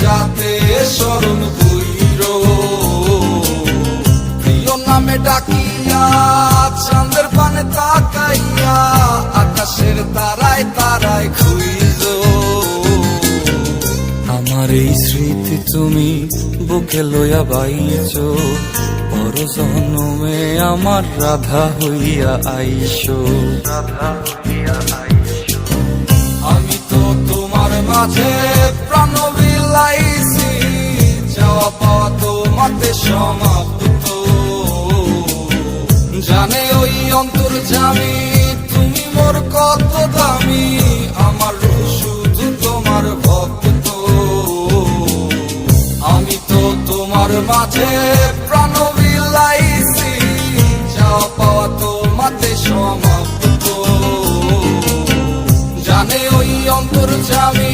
যাতে স্মরণ বইর প্রিয় নামে ডাকিয়া, চাঁদের পানে তাকাইয়া, আকাশের তারায় তারায় খুইজ আমার এই স্মৃতি তুমি বুকে লইয়া বাইছ পর জন্মে আমার রাধা হইয়া আইসো রাধা হইয়া আইসো। আমি তো তোমার মাঝে বিলাইছি যাওয়া পাওয়া তোমাতে সমাপ্ত। জানে ওই অন্তর জামি, তুমি মোর কত দামি, আমার শুধু তোমার ভক্ত। আমি তো তোমার মাঝে প্রাণ বিলাইছি যাওয়া পাওয়া তোমাতে সমাপ্ত। জানে ওই অন্তর জামি